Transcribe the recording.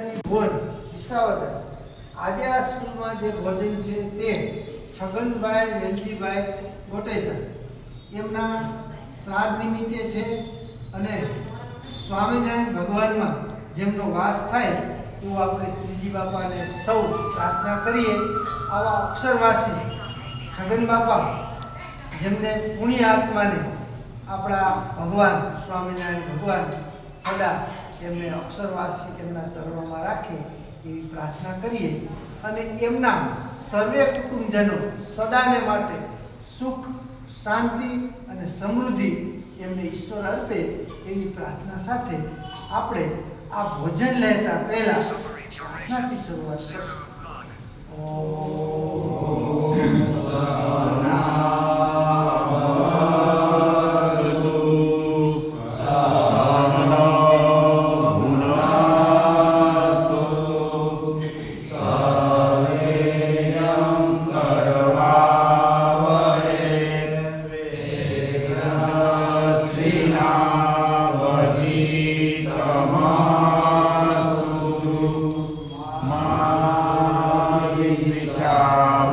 ભુવન વિસાવદર. આજે આ સ્કૂલમાં જે ભોજન છે તે છગનભાઈ વેલજીભાઈ ગોટેચા એમના શ્રાદ્ધ નિમિત્તે છે અને સ્વામિનારાયણ ભગવાનમાં જેમનો વાસ થાય એવું આપણે શ્રીજી બાપાને સૌ પ્રાર્થના કરીએ. આવા અક્ષરવાસી છગન બાપા, જેમને પુણ્ય આત્માને આપણા ભગવાન, સ્વામિનારાયણ ભગવાન સદા એમને અક્ષરવાસી એમના ચરણોમાં રાખે એવી પ્રાર્થના કરીએ. અને એમના સર્વે કુટુંબજનો સદાને માટે સુખ, શાંતિ અને સમૃદ્ધિ એમને ઈશ્વર અર્પે એવી પ્રાર્થના સાથે આપણે આ ભોજન લેતા પહેલાં પ્રાર્થનાથી શરૂઆત કરશું. મા ઈચ્છા